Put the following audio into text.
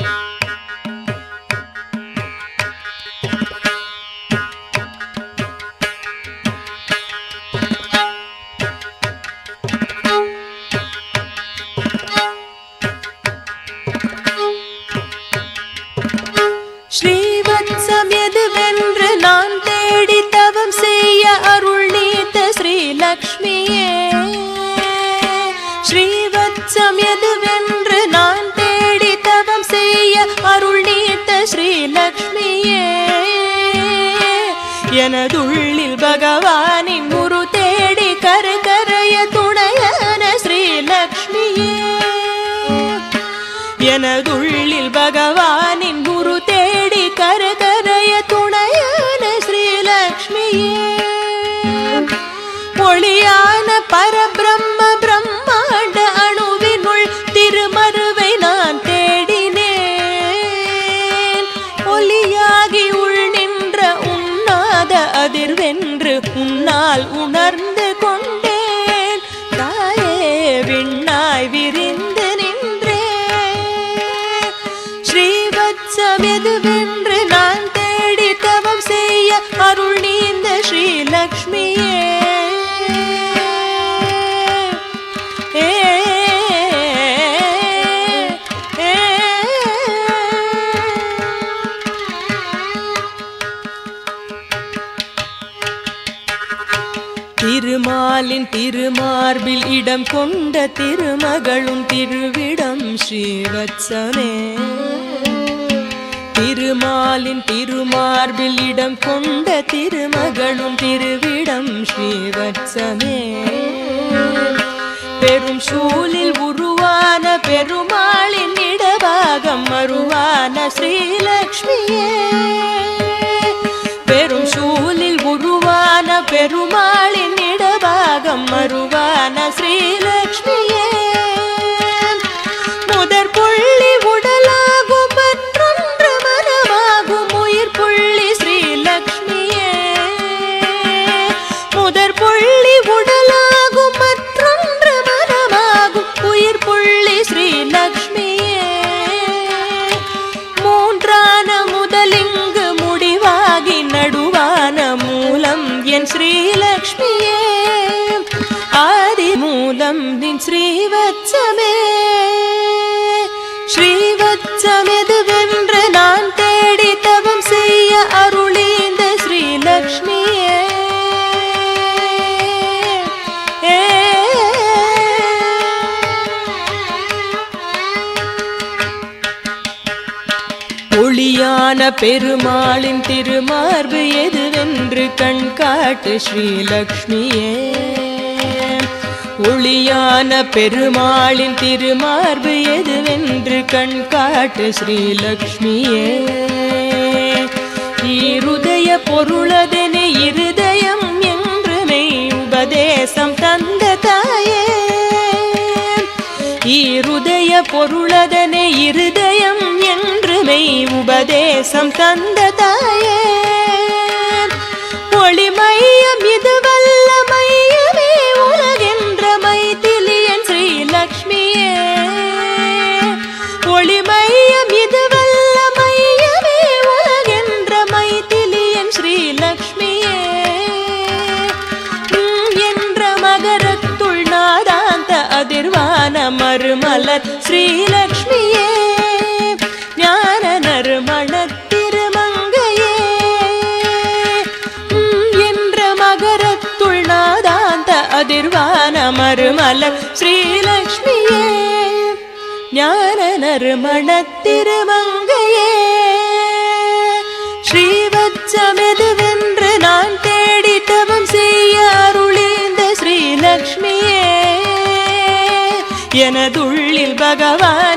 ஸ்ரீவத்சம் எனதுள்ளில் பகவானின் குரு தேடி கரு கரைய துணையான ஸ்ரீலக்ஷ்மியே. எனதுள்ளில் பகவானின் குரு தேடி கரகரைய துணையான ஸ்ரீலக்ஷ்மியே. ஒளியான பரபிரம்ம உண்ணாத அதிர்வென்று உன்னால் உணர்ந்து திருமாலின் திருமார்பில் இடம் கொண்ட திருமகளும் திருவிடம் ஸ்ரீவத்சமே திருமாலின் திருமார்பில் இடம் கொண்ட திருமகளும் திருவிடம் ஸ்ரீவத்சமே பெரும் சூழில் உருவான பெருமாளின் இடபாகம் மறுவான ஸ்ரீலக்ஷ்மியே. பெரும் சூழில் உருவான பெரும் மருவான ஸ்ரீலக்ஷ்மி. ஸ்ரீவத்சமே. ஸ்ரீவத்சமெதுவென்று நான் தேடி தவம் செய்ய அருளீந்த ஸ்ரீலக்ஷ்மியே. ஒளியான பெருமாளின் திருமார்பு எதுவென்று கண்காட்டு ஸ்ரீலக்ஷ்மியே. ஒளியான பெருமாளின் திருமார்பு எதுவென்று கண் காட்டு ஸ்ரீலக்ஷ்மியே? இருதய பொருளதென இருதயம் என்று மெய் உபதேசம் தந்த தாயே. இருதய பொருளதனை இருதயம் என்று மெய் உபதேசம் தந்த தாயே. ஒளிமையம் இதுவரை மறுமலர் ஸ்ரீலக்ஷ்மியே ஞான நறுமண திருமங்கையே. என்ற மகரத்துள் நாதாந்த அதிர்வான மறுமலர் ஸ்ரீலக்ஷ்மியே ஞான நறுமண திருமங்கையே. ஸ்ரீவச்சமெதுவே எனதுள்ளில் பகவானின்